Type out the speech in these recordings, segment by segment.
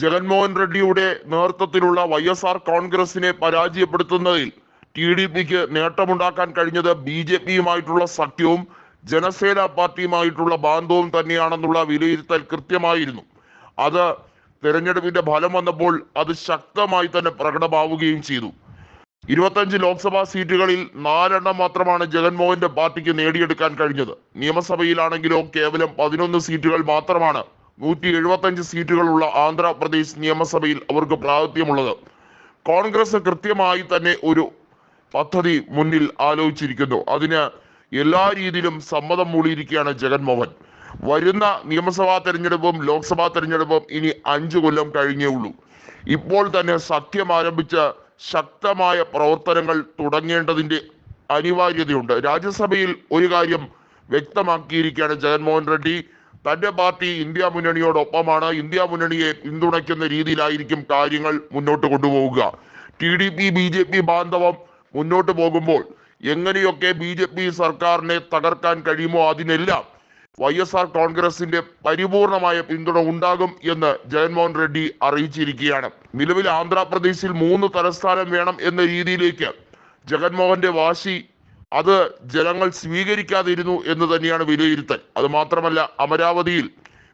ജഗൻമോഹൻ റെഡ്ഡിയുടെ നേതൃത്വത്തിലുള്ള Y S R കോൺഗ്രസിനെ പരാജയപ്പെടുത്തുന്നതിൽ T D പിക്ക് നേട്ടമുണ്ടാക്കാൻ കഴിഞ്ഞത് ബി ജെ പിയുമായിട്ടുള്ള സഖ്യവും ജനസേന പാർട്ടിയുമായിട്ടുള്ള ബാന്ധവും തന്നെയാണെന്നുള്ള വിലയിരുത്തൽ കൃത്യമായിരുന്നു. അത് തെരഞ്ഞെടുപ്പിന്റെ ഫലം വന്നപ്പോൾ അത് ശക്തമായി തന്നെ പ്രകടമാവുകയും ചെയ്തു. ഇരുപത്തഞ്ച് ലോക്സഭാ സീറ്റുകളിൽ നാലെണ്ണം മാത്രമാണ് ജഗൻമോഹന്റെ പാർട്ടിക്ക് നേടിയെടുക്കാൻ കഴിഞ്ഞത്. നിയമസഭയിലാണെങ്കിലോ കേവലം പതിനൊന്ന് സീറ്റുകൾ മാത്രമാണ് നൂറ്റി എഴുപത്തഞ്ച് സീറ്റുകളുള്ള ആന്ധ്രാപ്രദേശ് നിയമസഭയിൽ അവർക്ക് പ്രാതിനിധ്യമുള്ളത്. കോൺഗ്രസ് കൃത്യമായി തന്നെ ഒരു പദ്ധതി മുന്നിൽ ആലോചിച്ചിരിക്കുന്നു. അതിന് എല്ലാ രീതിയിലും സമ്മതം മൂളിയിരിക്കുകയാണ് ജഗൻമോഹൻ. വരുന്ന നിയമസഭാ തെരഞ്ഞെടുപ്പും ലോക്സഭാ തെരഞ്ഞെടുപ്പും ഇനി അഞ്ചു കൊല്ലം കഴിഞ്ഞേ ഉള്ളൂ. ഇപ്പോൾ തന്നെ സഖ്യം ആരംഭിച്ച ശക്തമായ പ്രവർത്തനങ്ങൾ തുടങ്ങേണ്ടതിന്റെ അനിവാര്യതയുണ്ട്. രാജ്യസഭയിൽ ഒരു കാര്യം വ്യക്തമാക്കിയിരിക്കുകയാണ് ജഗൻമോഹൻ റെഡ്ഡി. തന്റെ പാർട്ടി ഇന്ത്യ മുന്നണിയോടൊപ്പമാണ് ഇന്ത്യ മുന്നണിയെ പിന്തുണയ്ക്കുന്ന രീതിയിലായിരിക്കും കാര്യങ്ങൾ മുന്നോട്ട് കൊണ്ടുപോവുക. T D P B J P ബാന്ധവം മുന്നോട്ട് പോകുമ്പോൾ എങ്ങനെയൊക്കെ ബി ജെ പി സർക്കാരിനെ തകർക്കാൻ കഴിയുമോ അതിനെല്ലാം വൈ എസ് ആർ കോൺഗ്രസിന്റെ പരിപൂർണമായ പിന്തുണ ഉണ്ടാകും എന്ന് ജഗൻമോഹൻ റെഡ്ഡി അറിയിച്ചിരിക്കുകയാണ്. നിലവിൽ ആന്ധ്രാപ്രദേശിൽ മൂന്ന് തലസ്ഥാനം വേണം എന്ന രീതിയിലേക്ക് ജഗൻമോഹന്റെ വാശി അത് ജനങ്ങൾ സ്വീകരിക്കാതിരുന്നു എന്ന് തന്നെയാണ് വിലയിരുത്തൽ. അത് മാത്രമല്ല അമരാവതിയിൽ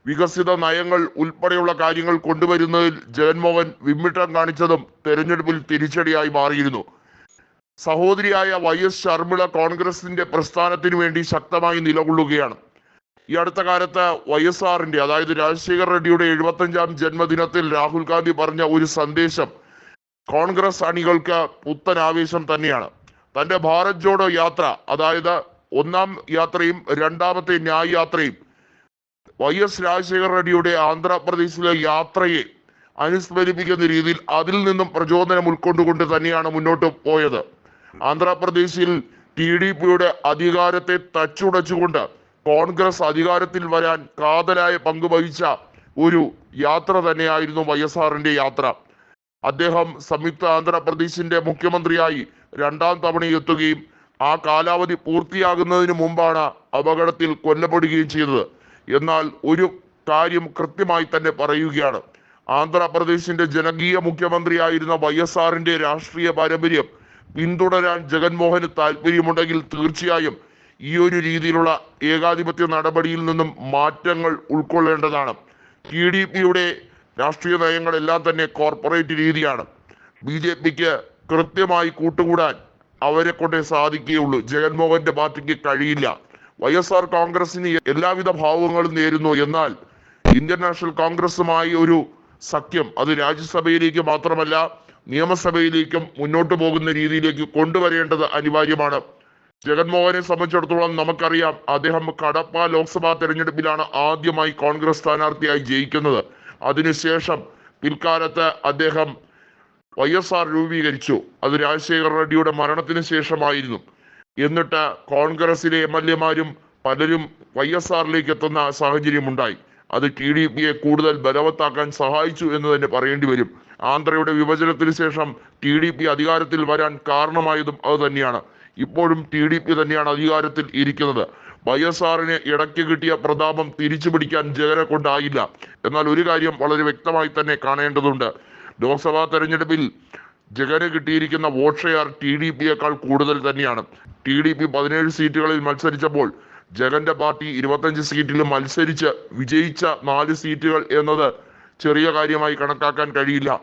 വികസിത നയങ്ങൾ ഉൾപ്പെടെയുള്ള കാര്യങ്ങൾ കൊണ്ടുവരുന്നതിൽ ജഗൻമോഹൻ വിമ്മിട്ടം കാണിച്ചതും തെരഞ്ഞെടുപ്പിൽ തിരിച്ചടിയായി മാറിയിരുന്നു. സഹോദരിയായ വൈ എസ് ശർമിള കോൺഗ്രസിന്റെ പ്രസ്ഥാനത്തിനു വേണ്ടി ശക്തമായി നിലകൊള്ളുകയാണ്. ഈ അടുത്ത കാലത്ത് വൈ എസ് ആറിന്റെ അതായത് രാജശേഖർ റെഡ്ഡിയുടെ എഴുപത്തഞ്ചാം ജന്മദിനത്തിൽ രാഹുൽ ഗാന്ധി പറഞ്ഞ ഒരു സന്ദേശം കോൺഗ്രസ് അണികൾക്ക് പുത്തൻ ആവേശം തന്നെയാണ്. തന്റെ ഭാരത് ജോഡോ യാത്ര അതായത് ഒന്നാം യാത്രയും രണ്ടാമത്തെ ന്യായ യാത്രയും വൈ എസ് രാജശേഖർ റെഡ്ഡിയുടെ ആന്ധ്രാപ്രദേശിലെ യാത്രയെ അനുസ്മരിപ്പിക്കുന്ന രീതിയിൽ അതിൽ നിന്നും പ്രചോദനം ഉൾക്കൊണ്ടുകൊണ്ട് തന്നെയാണ് മുന്നോട്ട് പോയത്. ആന്ധ്രാപ്രദേശിൽ ടി ഡി പിയുടെ അധികാരത്തെ തച്ചുടച്ചുകൊണ്ട് കോൺഗ്രസ് അധികാരത്തിൽ വരാൻ കാതലായ പങ്ക് വഹിച്ച ഒരു യാത്ര തന്നെയായിരുന്നു വൈ എസ് ആറിന്റെ യാത്ര. അദ്ദേഹം സംയുക്ത ആന്ധ്രാപ്രദേശിന്റെ മുഖ്യമന്ത്രിയായി രണ്ടാം തവണ എത്തുകയും ആ കാലാവധി പൂർത്തിയാകുന്നതിന് മുമ്പാണ് അപകടത്തിൽ കൊല്ലപ്പെടുകയും ചെയ്തത്. എന്നാൽ ഒരു കാര്യം കൃത്യമായി തന്നെ പറയുകയാണ്. ആന്ധ്രാപ്രദേശിന്റെ ജനകീയ മുഖ്യമന്ത്രിയായിരുന്ന വൈ എസ് ആറിന്റെ രാഷ്ട്രീയ പാരമ്പര്യം പിന്തുടരാൻ ജഗൻമോഹന് താല്പര്യമുണ്ടെങ്കിൽ തീർച്ചയായും ഈ ഒരു രീതിയിലുള്ള ഏകാധിപത്യ നടപടിയിൽ നിന്നും മാറ്റങ്ങൾ ഉൾക്കൊള്ളേണ്ടതാണ്. ടി ഡി പിയുടെ രാഷ്ട്രീയ നയങ്ങളെല്ലാം തന്നെ കോർപ്പറേറ്റ് രീതിയാണ്. ബി ജെ പിക്ക് കൃത്യമായി കൂട്ടുകൂടാൻ അവരെ കൊണ്ടേ സാധിക്കുകയുള്ളൂ. ജഗൻമോഹന്റെ പാർട്ടിക്ക് കഴിയില്ല. വൈ എസ് ആർ കോൺഗ്രസിന് എല്ലാവിധ ഭാവങ്ങളും നേരുന്നു. എന്നാൽ ഇന്ത്യൻ നാഷണൽ കോൺഗ്രസുമായി ഒരു സഖ്യം അത് രാജ്യസഭയിലേക്ക് മാത്രമല്ല നിയമസഭയിലേക്കും മുന്നോട്ട് പോകുന്ന രീതിയിലേക്ക് കൊണ്ടുവരേണ്ടത് അനിവാര്യമാണ്. ജഗൻമോഹനെ സംബന്ധിച്ചിടത്തോളം നമുക്കറിയാം അദ്ദേഹം കടപ്പ ലോക്സഭാ തെരഞ്ഞെടുപ്പിലാണ് ആദ്യമായി കോൺഗ്രസ് സ്ഥാനാർത്ഥിയായി ജയിക്കുന്നത്. അതിനുശേഷം പിൽക്കാലത്ത് അദ്ദേഹം വൈ എസ് ആർ രൂപീകരിച്ചു. അത് രാജശേഖർ റെഡ്ഡിയുടെ മരണത്തിന് ശേഷമായിരുന്നു. എന്നിട്ട് കോൺഗ്രസിലെ എം എൽ എമാരും പലരും വൈ എസ് ആറിലേക്ക് എത്തുന്ന സാഹചര്യം ഉണ്ടായി അത് ടി ഡി പിയെ കൂടുതൽ ബലവത്താക്കാൻ സഹായിച്ചു എന്ന് തന്നെ പറയേണ്ടി വരും. ആന്ധ്രയുടെ വിഭജനത്തിന് ശേഷം ടി ഡി പി അധികാരത്തിൽ വരാൻ കാരണമായതും അത് തന്നെയാണ് ഇപ്പോഴും ടി ഡി പി തന്നെയാണ് അധികാരത്തിൽ ഇരിക്കുന്നത്. വൈ എസ് ആറിന് ഇടയ്ക്ക് കിട്ടിയ പ്രതാപം തിരിച്ചു പിടിക്കാൻ ജഗനെ കൊണ്ടായില്ല. എന്നാൽ ഒരു കാര്യം വളരെ വ്യക്തമായി തന്നെ കാണേണ്ടതുണ്ട്. ലോക്സഭാ തെരഞ്ഞെടുപ്പിൽ ജഗന് കിട്ടിയിരിക്കുന്ന വോട്ട് ഷെയർ ടി ഡി പിയേക്കാൾ കൂടുതൽ തന്നെയാണ്. ടി ഡി പി പതിനേഴ് സീറ്റുകളിൽ മത്സരിച്ചപ്പോൾ ജഗന്റെ പാർട്ടി ഇരുപത്തഞ്ച് സീറ്റിൽ മത്സരിച്ച് വിജയിച്ച നാല് സീറ്റുകൾ എന്നത് ചെറിയ കാര്യമായി കണക്കാക്കാൻ കഴിയില്ല.